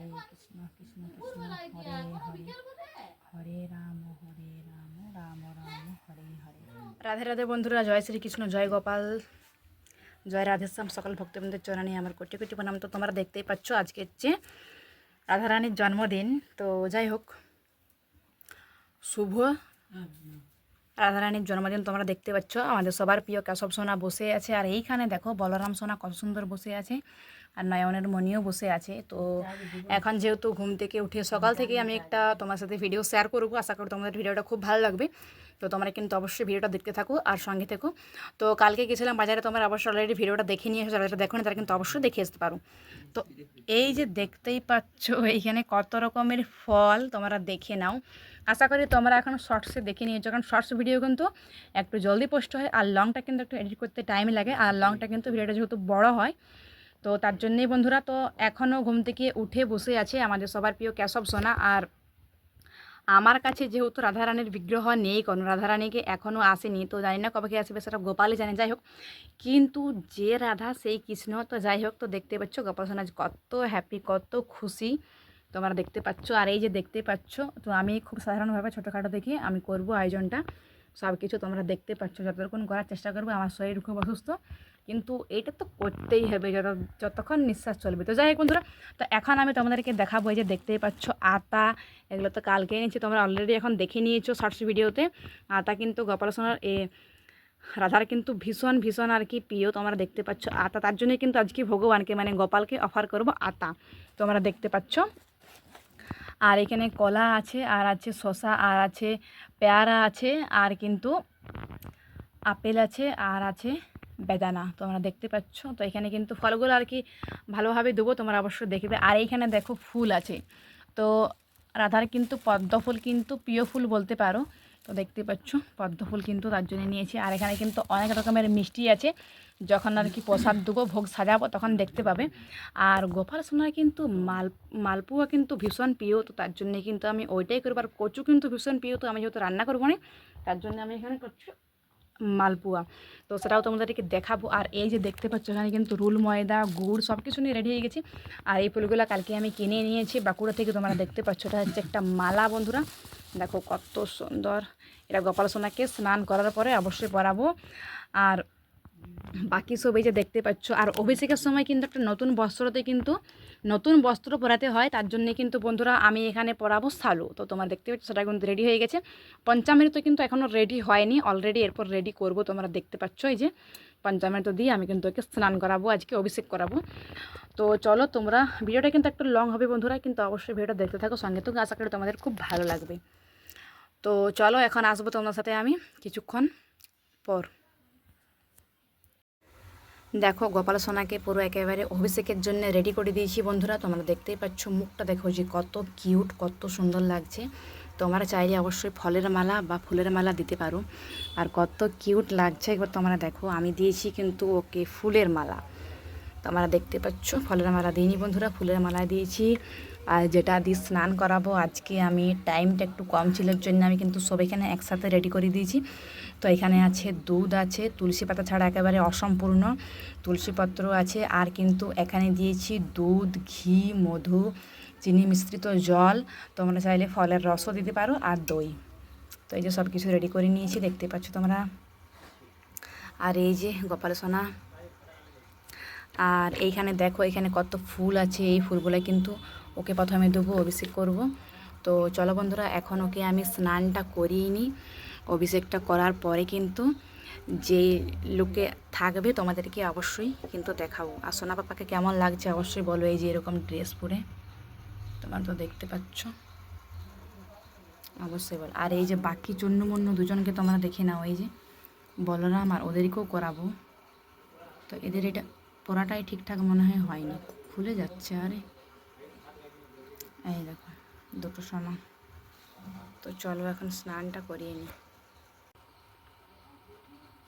হরে কৃষ্ণ কৃষ্ণ কৃষ্ণ হরে হরে হরে রাম হরে রাম রাম রাম হরে হরে রাধে রাধে বন্ধুরা জয় শ্রীকৃষ্ণ জয় গোপাল জয় রাধেশ্যাম সকল ভক্তবৃন্দের চরণে আমার কোটি কোটি প্রণাম তো তোমরা দেখতেই পাচ্ছ আজকে হচ্ছে রাধারানীর জন্মদিন তো যাই হোক শুভ রাধারানীর জন্মদিন তোমরা দেখতে পাচ্ছ আমাদের সবার প্রিয় কেশব সোনা বসে আছে আর এইখানে দেখো বলরাম সোনা কত সুন্দর বসে আছে আর নয়নের মণিও বসে আছে। তো এখন যেহেতু ঘুম থেকে উঠে সকাল থেকে আমি একটা তোমার সাথে ভিডিও শেয়ার করব। আশা করি তোমাদের ভিডিওটা খুব ভালো লাগবে। তো তোমরা কিন্তু অবশ্যই ভিডিওটা দেখতে থাকো আর সঙ্গে থেকো। তো কালকে গেছিলাম বাজারে তোমরা অবশ্যই অলরেডি ভিডিওটা দেখে নিয়ে এসো যারা দেখো তারা কিন্তু অবশ্যই দেখে আসতে পারো। তো এই যে দেখতেই পাচ্ছ এইখানে কত রকমের ফল তোমরা দেখে নাও। আশা করি তোমরা এখন শর্টসে দেখে নিয়েছো কারণ শর্টস ভিডিও কিন্তু একটু জলদি পোস্ট হয় আর লংটা কিন্তু একটু এডিট করতে টাইম লাগে আর লংটা কিন্তু ভিডিওটা যেহেতু বড় হয় তো তার জন্যেই বন্ধুরা, তো এখনও ঘুম থেকে উঠে বসে আছে আমাদের সবার প্রিয় কেশব সোনা। আর আমার কাছে যেহেতু রাধারানীর বিগ্রহ নেই, কোনো রাধারানীকে এখনও আসেনি, তো জানি না কবে আসবে সেটা গোপালই জানে। যাই হোক, কিন্তু যে রাধা সেই কৃষ্ণ, তো যাই হোক, তো দেখতে পাচ্ছ গোপাল সোনা কত হ্যাপি কত খুশি। তোমরা দেখতে পাচ্ছ, আর এই যে দেখতে পাচ্ছ, তো আমি খুব সাধারণভাবে ছোটোখাটো দেখে আমি করব আয়োজনটা। সব কিছু তোমরা দেখতে পাচ্ছ যতক্ষণ করার চেষ্টা করব, আমার শরীর খুব অসুস্থ। কিন্তু এইটা তো করতেই হবে যত, যতক্ষণ নিঃশ্বাস চলবে। তো যাই হোক বন্ধুরা, তো এখন আমি তোমাদেরকে দেখাবো যে দেখতেই পাচ্ছ আতা, এগুলো তো কালকে এনেছি, তোমরা অলরেডি এখন দেখে নিয়েছো শর্টস ভিডিওতে আতা কিন্তু গোপাল সোনার এ, রাধার কিন্তু ভীষণ ভীষণ আর কি প্রিয়, তোমরা দেখতে পাচ্ছ আতা। তার জন্যই কিন্তু আজকে ভগবানকে মানে গোপালকে অফার করব আতা, তোমরা দেখতে পাচ্ছ। আর এখানে কলা আছে, আর আছে শসা, আর আছে পেয়ারা আছে, আর কিন্তু আপেল আছে, আর আছে বেদানা তোমরা দেখতে পাচ্ছ। তো এখানে কিন্তু ফলগুলো আর কি ভালোভাবে দেবো, তোমরা অবশ্যই দেখবে। আর এইখানে দেখো ফুল আছে। তো রাধার কিন্তু পদ্ম ফুল কিন্তু প্রিয় ফুল বলতে পারো। তো দেখতে পাচ্ছ, পদ্ম ফুল কিন্তু তার জন্য নিয়েছি। আর এখানে কিন্তু অনেক রকমের মিষ্টি আছে। যখন আর কি প্রসাদ দেবো, ভোগ সাজাবো, তখন দেখতে পাবে। আর গোপাল সোনার কিন্তু মাল, মালপুয়া কিন্তু ভীষণ প্রিয়। তো তার জন্য কিন্তু আমি ওইটাই করব। আর কচু কিন্তু ভীষণ প্রিয়। তো আমি যেহেতু রান্না করব না, তার জন্য আমি এখানে করছি মালপুয়া। তো সেটাও তোমাদেরকে দেখাবো। আর এই যে দেখতে পাচ্ছ, এখানে কিন্তু রুল, ময়দা, গুড় সব কিছু নিয়ে রেডি হয়ে গেছি। আর এই ফুলগুলো কালকে আমি কিনে নিয়েছি বাঁকুড়া থেকে, তোমরা দেখতে পাচ্ছ। এটা হচ্ছে একটা মালা, বন্ধুরা। দেখো কত সুন্দর। এটা গোপাল সোনাকে স্নান করার পরে অবশ্যই পরাবো। আর বাকি সব এই যে দেখতে পাচ্ছ। আর অভিষেকের সময় কিন্তু একটা নতুন বস্ত্রতে কিন্তু নতুন বস্ত্র পরাতে হয়, তার জন্য কিন্তু বন্ধুরা আমি এখানে পরাবো সালু তো তোমার দেখতে পাচ্ছ সেটা কিন্তু রেডি হয়ে গেছে। পঞ্চামের তো কিন্তু এখনও রেডি হয়নি অলরেডি এরপর রেডি করব, তোমরা দেখতে পাচ্ছ এই যে পঞ্চামের তো দিয়ে আমি কিন্তু ওকে স্নান করাবো, আজকে অভিষেক করাবো। তো চলো তোমরা ভিডিওটা কিন্তু একটু লং হবে বন্ধুরা, কিন্তু অবশ্যই ভিডিওটা দেখতে থাকো, সঙ্গে তো আশা করি তোমাদের খুব ভালো লাগবে। তো চলো এখন আসব তোমার সাথে আমি, কিছুক্ষণ পর। দেখো, গোপাল সোনাকে পুরো একেবারে অভিষেকের জন্য রেডি করে দিয়েছি বন্ধুরা। তোমরা দেখতেই পাচ্ছ, মুখটা দেখো যে কত কিউট কত সুন্দর লাগছে। তোমরা চাইলে অবশ্যই ফলের মালা বা ফুলের মালা দিতে পারো। আর কত কিউট লাগছে, একবার তোমরা দেখো, আমি দিয়েছি কিন্তু ওকে ফুলের মালা। তোমরা দেখতে পাচ্ছ, ফলের মালা দিইনি বন্ধুরা, ফুলের মালা দিয়েছি। আর যেটা দিয়ে স্নান করাবো, আজকে আমি টাইমটা একটু কম ছিল জন্য আমি কিন্তু সব এখানে একসাথে রেডি করে দিয়েছি। তো এখানে আছে দুধ আছে, তুলসী পাতা ছাড়া একেবারে অসম্পূর্ণ তুলসীপত্র আছে, আর কিন্তু এখানে দিয়েছি দুধ, ঘি, মধু, চিনি মিশ্রিত জল। তোমরা চাইলে ফলের রসও দিতে পারো আর দই। তো এই যে সব কিছু রেডি করে নিয়েছি, দেখতে পাচ্ছ তোমরা। আর এই যে গোপাল সোনা। আর এইখানে দেখো, এখানে কত ফুল আছে, এই ফুলগুলো কিন্তু ওকে প্রথমে দেবো অভিষেক করব। তো চলো বন্ধুরা, এখন ওকে আমি স্নানটা করিয়ে নিই। অভিষেকটা করার পরে কিন্তু যে লোকে থাকবে তোমাদেরকে অবশ্যই কিন্তু দেখাবো। আর সোনা পাপাকে কেমন লাগছে অবশ্যই বলো এই যে এরকম ড্রেস পরে। তোমরা তো দেখতে পাচ্ছ। অবশ্যই বল। আর এই যে বাকি চন্নমন্য দুজনকে তোমরা দেখে নাও, এই যে বলরাম আর ওদেরকেও করাবো। তো এদের এটা পড়াটাই ঠিকঠাক মনে হয় হয়নি। খুলে যাচ্ছে, আরে। এই দেখো, দুটো সমান তো চলো এখন স্নানটা করিয়ে নিই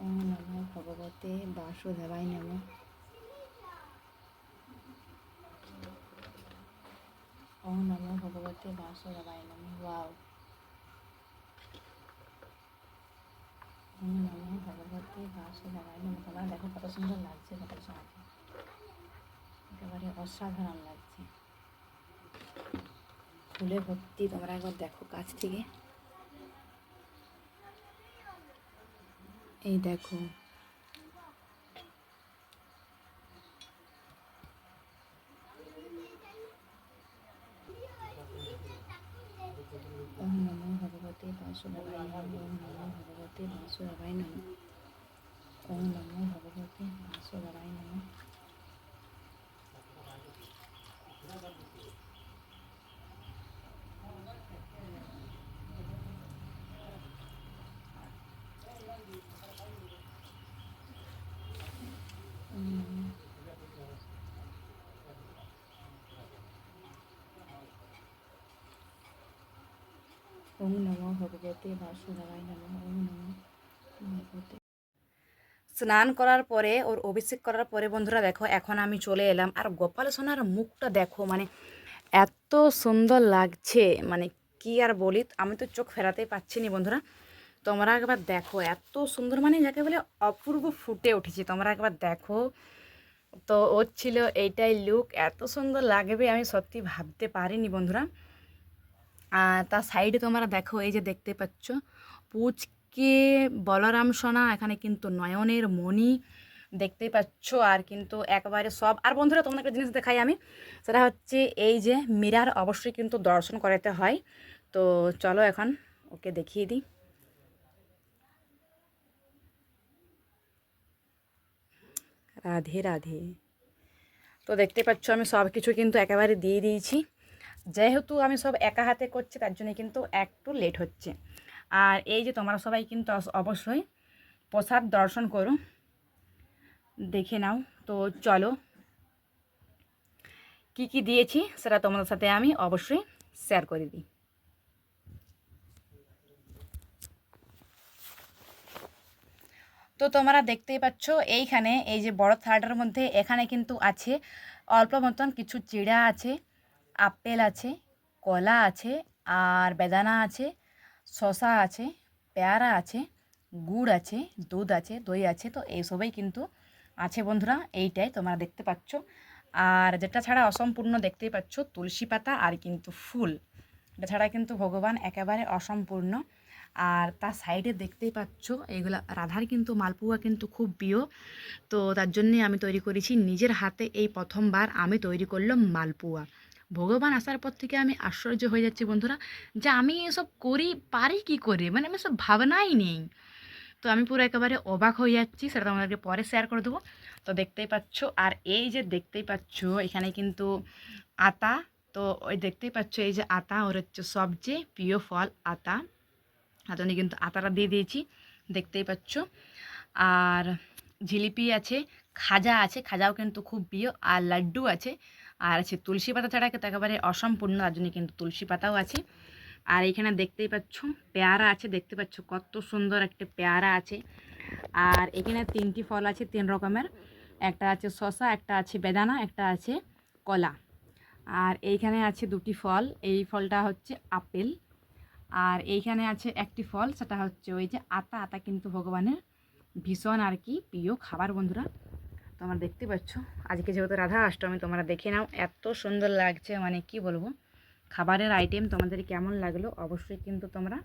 ও নমো ভগবতে, বাসুদেবায় নমো ও নমো ভগবতে, বাসুদেবায় নমো ওয়াও। ও নমো ভগবতে, বাসুদেবায় নমো তোমরা দেখো কত সুন্দর লাগছে, কত সমাজে একেবারে অসাধারণ লাগছে। ফুলে ভর্তি, তোমরা একবার দেখো কাছ থেকে। এই দেখো। ওম নমো ভগবতে বাসুদেবায় ওম নমো ভগবতে বাসুদেবায় নমঃ। ওম নমো ভগবতে বাসুদেবায় নমঃ। ওম নমো ভগবতে বাসুদেবায় ওম নমো ভগবতে। স্নান করার পরে, ওর অভিষেক করার পরে বন্ধুরা দেখো, এখন আমি চলে এলাম। আর গোপাল সোনার মুখটা দেখো মানে এত সুন্দর লাগছে মানে কি আর বলি, আমি তো চোখ ফেরাতেই পাচ্ছি নি বন্ধুরা। তোমরা একবার দেখো, এত সুন্দর মানে যাকে বলে অপূর্ব ফুটে উঠেছে, তোমরা একবার দেখো। তো ওর ছিল এইটাই লুক এত সুন্দর লাগবে আমি সত্যি ভাবতে পারিনি বন্ধুরা। তার সাইডে তোমরা দেখো, এই যে দেখতে পাচ্ছ, পুচকে বলরাম সোনা, এখানে কিন্তু নয়নের মণি দেখতেই পাচ্ছ, আর কিন্তু একবারে সব। আর বন্ধুরা তোমাদের একটা জিনিস দেখাই আমি, সেটা হচ্ছে এই যে মিরার অবশ্যই কিন্তু দর্শন করাতে হয়। তো চলো এখন ওকে দেখিয়ে দিই। রাধে রাধে। তো দেখতে পাচ্ছ, আমি সব কিছু কিন্তু একেবারে দিয়ে দিয়েছি। যেহেতু আমি সব একা হাতে করছি, তার জন্য কিন্তু একটু লেট হচ্ছে। আর এই যে তোমরা সবাই কিন্তু অবশ্যই প্রসাদ দর্শন করো। দেখে নাও, তো চলো। কি কি দিয়েছি, সেটা তোমাদের সাথে আমি অবশ্যই শেয়ার করে দিই। তো তোমরা দেখতেই পাচ্ছ, এইখানে এই যে বড় থালাটার মধ্যে এখানে কিন্তু আছে অল্প মতন কিছু চিড়া আছে। আপেল আছে, কলা আছে, আর বেদানা আছে শশা আছে, পেয়ারা আছে, গুড় আছে, দুধ আছে, দই আছে, তো এইসবই কিন্তু আছে বন্ধুরা, এইটাই তোমরা দেখতে পাচ্ছ। আর যেটা ছাড়া অসম্পূর্ণ দেখতেই পাচ্ছ, তুলসী পাতা আর কিন্তু ফুল। এটা ছাড়া কিন্তু ভগবান একেবারে অসম্পূর্ণ। আর তার সাইডে দেখতেই পাচ্ছ, এইগুলা রাধার কিন্তু মালপুয়া কিন্তু খুব প্রিয়। তো তার জন্যে আমি তৈরি করেছি, নিজের হাতে এই প্রথমবার আমি তৈরি করলাম মালপুয়া। ভগবান আসার পর থেকে আমি আশ্চর্য হয়ে যাচ্ছি, বন্ধুরা, যে আমি এসব করি, পারি কি করে? মানে আমি সব ভাবনাই নেই। তো আমি পুরো একেবারে অবাক হয়ে যাচ্ছি, সেটা তোমাদেরকে পরে শেয়ার করে দেবো। তো দেখতেই পাচ্ছ, আর এই যে দেখতেই পাচ্ছ, এখানে কিন্তু আতা, তো ওই দেখতেই পাচ্ছ, এই যে আতা, ওর হচ্ছে সবচেয়ে প্রিয় ফল আতা। হাতনে কিন্তু আতাটা দিয়ে দিয়েছি, দেখতেই পাচ্ছ। আর জিলিপি আছে, খাজা আছে, খাজাও কিন্তু খুব প্রিয়, আর লাড্ডু আছে। আর আছে তুলসী পাতা ছাড়া কিন্তু একেবারে অসম্পূর্ণ, তার জন্য কিন্তু তুলসী পাতাও আছে। আর এখানে দেখতেই পাচ্ছ, পেয়ারা আছে, দেখতে পাচ্ছ কত সুন্দর একটা পেয়ারা আছে। আর এখানে তিনটি ফল আছে, তিন রকমের। একটা আছে শশা একটা আছে বেদানা, একটা আছে কলা। আর এইখানে আছে দুটি ফল, এই ফলটা হচ্ছে আপেল। আর এইখানে আছে একটি ফল, সেটা হচ্ছে ওই যে আতা। আতা কিন্তু ভগবানের ভীষণ আর কি প্রিয় খাবার বন্ধুরা। তোমরা দেখতে পাচ্ছ। আজকে যেহেতু রাধা অষ্টমী, তোমরা দেখে নাও, এত সুন্দর লাগছে মানে কি বলব? খাবারের আইটেম তোমাদের কেমন লাগল অবশ্যই কিন্তু তোমরা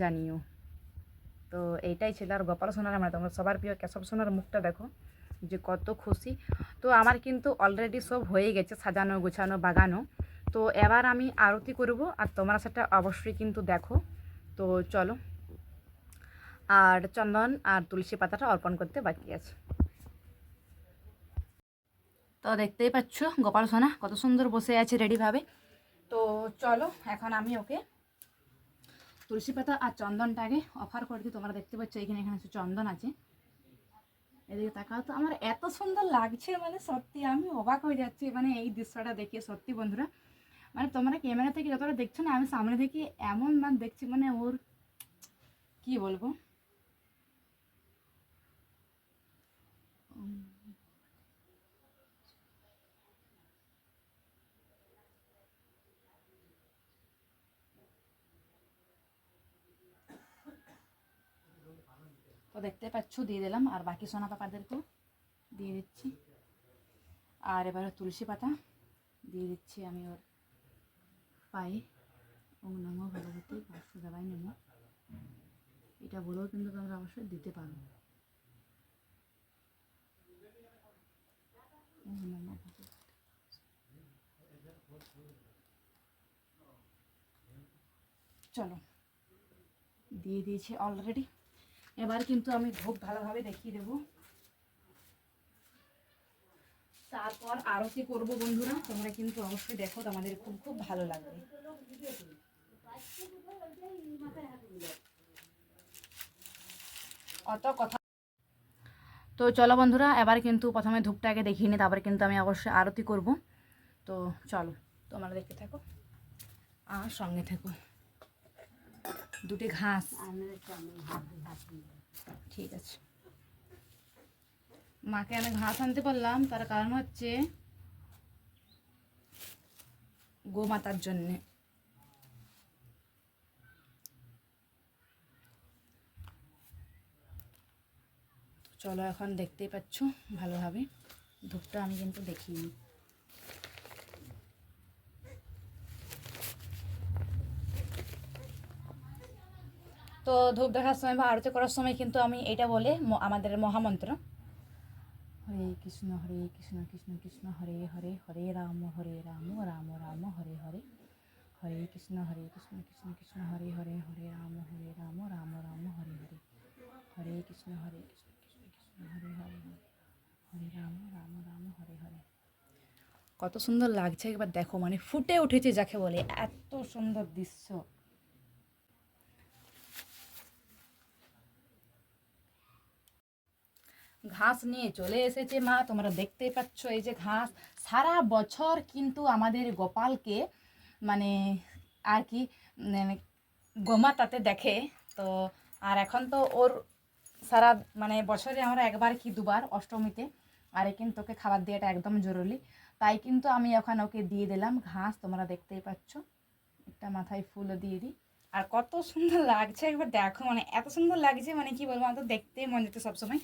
জানিও। তো এইটাই ছিল আর গোপাল সোনার মানে তোমরা সবার প্রিয় কেশব সোনার মুখটা দেখো, যে কত খুশি। তো আমার কিন্তু অলরেডি সব হয়ে গেছে, সাজানো, গোছানো, বাগানো। তো এবার আমি আরতি করব, আর তোমরা সেটা অবশ্যই কিন্তু দেখো। তো চলো, আর চন্দন আর তুলসী পাতাটা অর্পণ করতে বাকি আছে। তো দেখতেই পাচ্ছ, গোপাল সোনা কত সুন্দর বসে আছে রেডিভাবে তো চলো, এখন আমি ওকে তুলসী পাতা আর চন্দনটাকে অফার করে দিই। তোমরা দেখতে পাচ্ছ, এখানে এখানে চন্দন আছে। এদিকে তাকাও তো, আমার এত সুন্দর লাগছে মানে সত্যি আমি অবাক হয়ে যাচ্ছি মানে এই দৃশ্যটা দেখে, সত্যি বন্ধুরা। মানে তোমরা ক্যামেরা থেকে যতটা দেখছ না, আমি সামনে থেকে এমন মানে দেখছি মানে ওর কি বলব? তো দেখতে পাচ্ছ, দিয়ে দিলাম। আর বাকি সোনা পাপাদেরকেও দিয়ে দিচ্ছি। আর এবারে তুলসী পাতা দিয়ে দিচ্ছি আমি ওর পাই ওম নমো ভগবতী বাসুদেবায় নমো এটা বলেও কিন্তু তোমরা অবশ্যই দিতে পারো। চলো, দিয়ে দিয়েছি অলরেডি এবার কিন্তু আমি ধূপ ভালোভাবে দেখিয়ে দেবো। তারপর আরতি করব বন্ধুরা, তোমরা কিন্তু অবশ্যই দেখো, তোমাদের খুব খুব ভালো লাগবে। অত কথা তো চলো বন্ধুরা, এবার কিন্তু প্রথমে ধূপটাকে দেখিয়ে নিই, তারপরে কিন্তু আমি অবশ্যই আরতি করব। তো চলো, তোমরা দেখতে থাকো আর সঙ্গে থেকো। দুটি ঘাস। ঠিক আছে। মাকে আমি ঘাস আনতে পারলাম তার কারণ হচ্ছে গোমাতার জন্যে। চলো এখন দেখতেই পাচ্ছ, ভালোভাবে। ধূপটা আমি কিন্তু দেখিনি তো ধূপ দেখার সময় বা আরতি করার সময় কিন্তু আমি এটা বলে আমাদের মহামন্ত্র। হরে কৃষ্ণ হরে কৃষ্ণ কৃষ্ণ কৃষ্ণ, হরে হরে হরে রাম হরে রাম রাম রাম, হরে হরে। হরে কৃষ্ণ হরে কৃষ্ণ কৃষ্ণ কৃষ্ণ, হরে হরে হরে রাম হরে রাম রাম রাম, হরে হরে। হরে কৃষ্ণ হরে কৃষ্ণ কৃষ্ণ কৃষ্ণ, হরে হরে হরে। হরে রাম রাম রাম, হরে হরে। কত সুন্দর লাগছে, একবার দেখো মানে ফুটে উঠেছে যাকে বলে। এত সুন্দর দৃশ্য। ঘাস নিয়ে চলে এসেছে মা, তোমরা দেখতেই পাচ্ছ এই যে ঘাস। সারা বছর কিন্তু আমাদের গোপালকে মানে আর কি মানে গোমাতাতে দেখে। তো আর এখন তো ওর সারা মানে বছরে আমরা একবার কি দুবার অষ্টমীতে, আর কিন্তু ওকে খাবার দেওয়াটা একদম জরুরি। তাই কিন্তু আমি এখন ওকে দিয়ে দিলাম ঘাস, তোমরা দেখতেই পাচ্ছ। একটা মাথায় ফুলও দিয়ে দিই। আর কত সুন্দর লাগছে, একবার দেখো মানে এত সুন্দর লাগছে মানে কি বলব, আমার তো দেখতেই মন যেত সবসময়।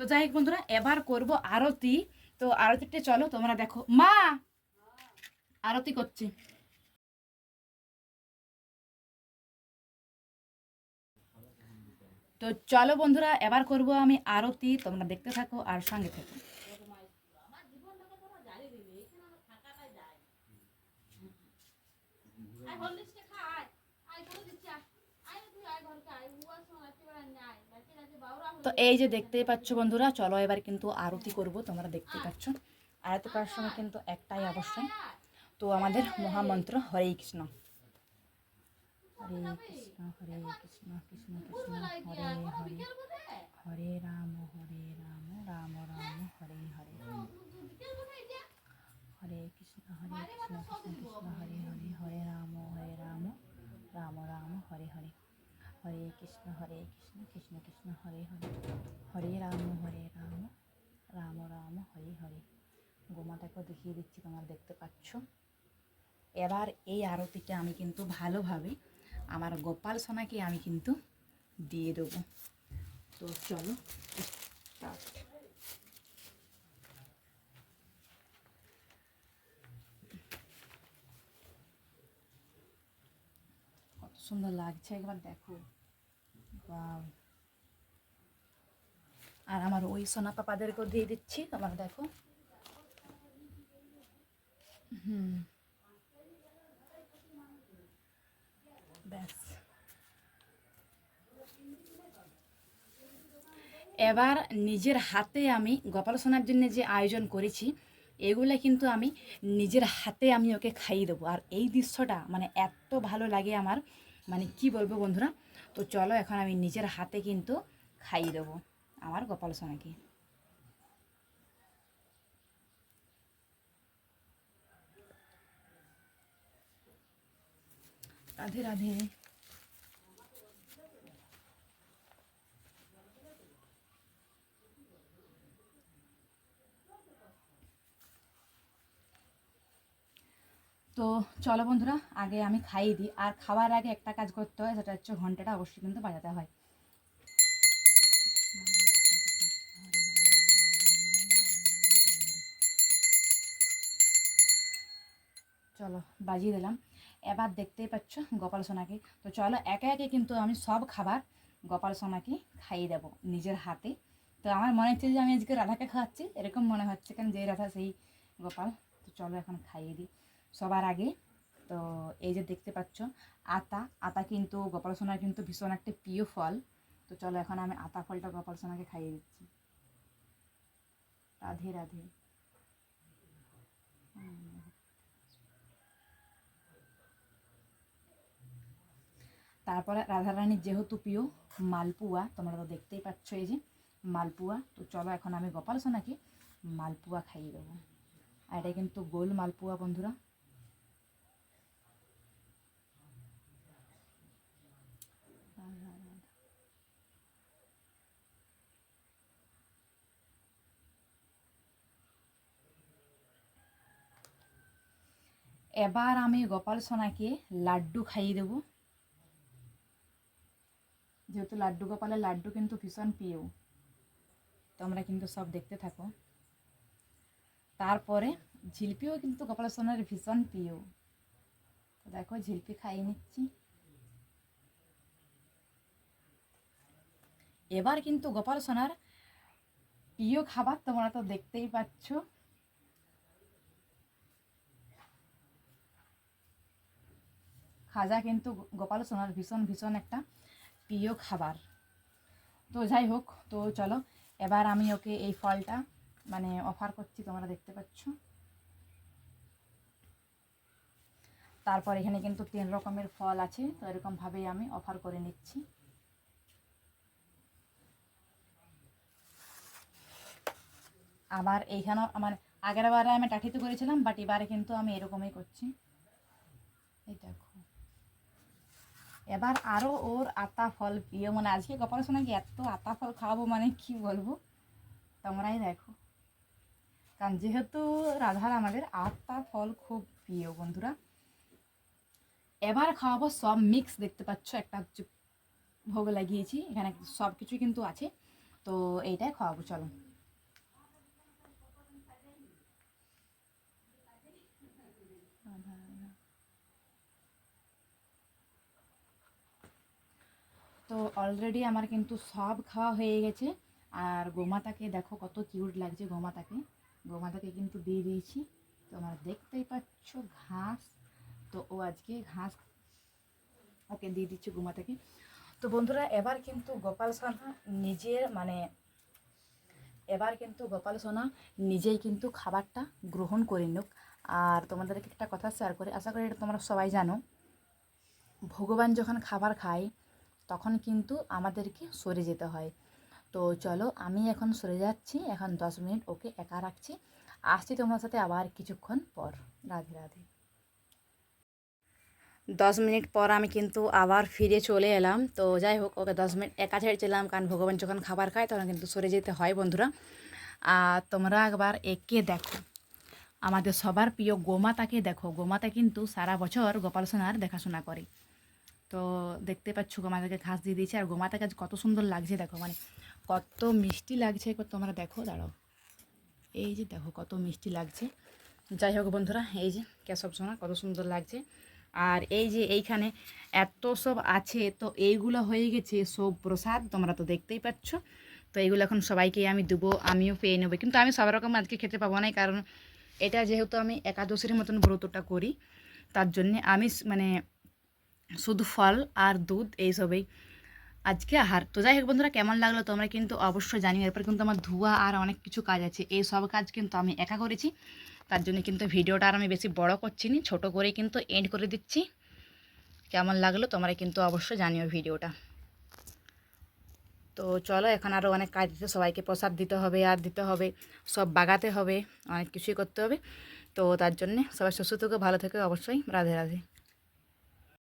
তো যাই হোক বন্ধুরা, এবার করব আরতি। তো আরতিটা চলো, তোমরা দেখো। মা! আরতি করছে। তো চলো বন্ধুরা, এবার করব আমি আরতি। তোমরা দেখতে থাকো আর সঙ্গে থাকো। তো এই যে দেখতেই পাচ্ছ বন্ধুরা, চলো এবার কিন্তু আরতি করব, তোমরা দেখতে পাচ্ছ। আরতি করার সময় কিন্তু একটাই অবশ্যই তো আমাদের মহামন্ত্র হরে কৃষ্ণ। হরে কৃষ্ণ হরে কৃষ্ণ কৃষ্ণ কৃষ্ণ, হরে হরে হরে রাম হরে রাম রাম রাম, হরে হরে। হরে কৃষ্ণ হরে কৃষ্ণ কৃষ্ণ কৃষ্ণ, হরে হরে হরে রাম হরে রাম রাম রাম, হরে হরে। হরে কৃষ্ণ হরে কৃষ্ণ। কৃষ্ণ কৃষ্ণ হরে হরে হরে রাম হরে রাম রাম রাম হরে হরে গোমাতাকেও দেখিয়ে দিচ্ছি তোমরা দেখতে পাচ্ছ এবার এই আরতিটা আমি কিন্তু ভালোভাবে আমার গোপাল সোনাকে আমি কিন্তু দিয়ে দেবো তো চলো start. কত সুন্দর লাগছে, একবার দেখো. আর আমার ওই সোনা পাপাদেরকেও দিয়ে দিচ্ছি, তোমরা দেখো। হুম। ব্যাস। এবার নিজের হাতে আমি গোপাল সোনার জন্য যে আয়োজন করেছি, এগুলো কিন্তু আমি নিজের হাতে আমি ওকে খাইয়ে দেবো। আর এই দৃশ্যটা মানে এত ভালো লাগে আমার। মানে কি বলব বন্ধুরা? তো চলো এখন আমি নিজের হাতে কিন্তু খাইয়ে দেবো। আমার গোপাল সোনাকে। রাধে রাধে। তো চলো বন্ধুরা, আগে আমি খাইয়ে দিই। আর খাওয়ার আগে একটা কাজ করতে হয়, সেটা হচ্ছে ঘন্টাটা অবশ্যই কিন্তু বাজাতে হয়। চলো, বাজিয়ে দিলাম। এবার দেখতেই পাচ্ছ গোপাল সোনাকে। তো চলো, একে একে কিন্তু আমি সব খাবার গোপাল সোনাকে খাইয়ে দেবো নিজের হাতে। তো আমার মনে হচ্ছে যে আমি আজকে রাধাকে খাওয়াচ্ছি, এরকম মনে হচ্ছে কেন যে রাধা সেই গোপাল। তো চলো এখন খাইয়ে দিই। সবার আগে। তো এই যে দেখতে পাচ্ছ, আতা। আতা কিন্তু গোপাল সোনার কিন্তু ভীষণ একটা প্রিয় ফল। তো চলো এখন আমি আতা ফলটা গোপাল সোনাকে খাইয়ে দিচ্ছি। রাধে রাধে। তারপরে রাধারানীর যেহেতু প্রিয়, মালপুয়া, তোমরা তো দেখতেই পাচ্ছ এই যে মালপুয়া। তো চলো এখন আমি গোপাল সোনাকে মালপুয়া খাইয়ে দেবো। আর এটা কিন্তু গোল মালপুয়া, বন্ধুরা। এবার আমি গোপাল সোনাকে লাড্ডু খাইয়ে দেবো। যেহেতু লাড্ডু গোপালের লাড্ডু কিন্তু ভীষণ প্রিয় তোমরা কিন্তু সব দেখতে থাকো। তারপরে ঝিলপিও কিন্তু গোপাল সোনার ভীষণ প্রিয়। তো দেখো, ঝিলপি খাইয়ে নিচ্ছি। এবার কিন্তু গোপাল সোনার প্রিয় খাবার তোমরা তো দেখতেই পাচ্ছ। খাজা কিন্তু গোপাল সোনার ভীষণ ভীষণ একটা প্রিয় খাবার। তো যাই হোক, তো চলো, এবার আমি ওকে এই ফলটা মানে অফার করছি, তোমরা দেখতে পাচ্ছ। তারপর এখানে কিন্তু তিন রকমের ফল আছে, তো এরকমভাবেই আমি অফার করে নিচ্ছি। আবার এইখানেও আমার আগের বারে আমি টাঠিতে করেছিলাম বাট এবারে কিন্তু আমি এরকমই করছি। এই দেখো। এবার আরও ওর আতা ফল প্রিয়। মানে আজকে গোপাল সোনাকে এত আতা ফল খাওয়াবো মানে কি বলব? তোমরাই দেখো। কারণ যেহেতু রাধার আমাদের আতা ফল খুব প্রিয় বন্ধুরা, এবার খাওয়াবো সব মিক্স দেখতে পাচ্ছ, একটা ভোগ লাগিয়েছি, এখানে সব কিছুই কিন্তু আছে। তো এইটাই খাওয়াবো, চলো। তো অলরেডি আমার কিন্তু সব খাওয়া হয়ে গেছে। আর গোমাতাকে দেখো কত কিউট লাগছে গোমাতাকে। গোমাতাকে কিন্তু দিয়ে দিয়েছি। তোমার দেখতেই পাচ্ছ ঘাস। তো ও আজকে ঘাস ওকে দিয়ে দিচ্ছে গোমাতাকে। তো বন্ধুরা, এবার কিন্তু গোপাল সোনা নিজের মানে এবার কিন্তু গোপাল সোনা নিজেই কিন্তু খাবারটা গ্রহণ করে নিক। আর তোমাদেরকে একটা কথা শেয়ার করে। আশা করি এটা তোমরা সবাই জানো। ভগবান যখন খাবার খায় তখন কিন্তু আমাদেরকে সরে যেতে হয়। তো চলো আমি এখন সরে যাচ্ছি, এখন দশ মিনিট ওকে একা রাখছি। আসছি তোমার সাথে আবার কিছুক্ষণ পর। রাধে রাধে। দশ মিনিট পর আমি কিন্তু আবার ফিরে চলে এলাম। তো যাই হোক, ওকে দশ মিনিট একা ছেড়েছিলাম কারণ ভগবান যখন খাবার খায়, তখন কিন্তু সরে যেতে হয় বন্ধুরা। আর তোমরা একবার একে দেখো। আমাদের সবার প্রিয় গোমাতাকে দেখো। গোমাতা কিন্তু সারা বছর গোপাল সোনার দেখাশোনা করে। তো দেখতে পাচ্ছ গোমাতাকে ঘাস দিয়ে দিয়েছে। আর গোমাতাকে কত সুন্দর লাগছে দেখো মানে কত মিষ্টি লাগছে। তোমরা দেখো, দাঁড়াও। এই যে দেখো, কত মিষ্টি লাগছে। যাই হোক বন্ধুরা, এই যে কেশব সোনা, কত সুন্দর লাগছে। আর এই যে এইখানে এত সব আছে, তো এইগুলো হয়ে গেছে সব প্রসাদ তোমরা তো দেখতেই পাচ্ছ। তো এইগুলো এখন সবাইকে আমি দেবো, আমিও পেয়ে নেব। কিন্তু আমি সব রকম আজকে খেতে পাবো না কারণ এটা যেহেতু আমি একাদশীর মতন ব্রতটা করি, তার জন্যে আমি মানে শুধু ফল আর দুধ, এইসবেই। আজকে আহার। তো যাই হোক বন্ধুরা, কেমন লাগল তোমরা কিন্তু অবশ্যই জানিও। এরপর কিন্তু আমার ধোয়া আর অনেক কিছু কাজ আছে। এই সব কাজ কিন্তু আমি একা করেছি। তার জন্য কিন্তু ভিডিওটা আর আমি বেশি বড় করছি না, ছোটো করে কিন্তু এন্ড করে দিচ্ছি। কেমন লাগল তোমরা কিন্তু অবশ্যই জানিও ভিডিওটা। তো চলো, এখন আরও অনেক কাজ আছে। সবাইকে প্রসাদ দিতে হবে, আর দিতে হবে, সব বাগাতে হবে, অনেক কিছুই করতে হবে। তো তার জন্যে সবাই সুস্থ থেকে, ভালো থেকে, অবশ্যই রাধে রাধে।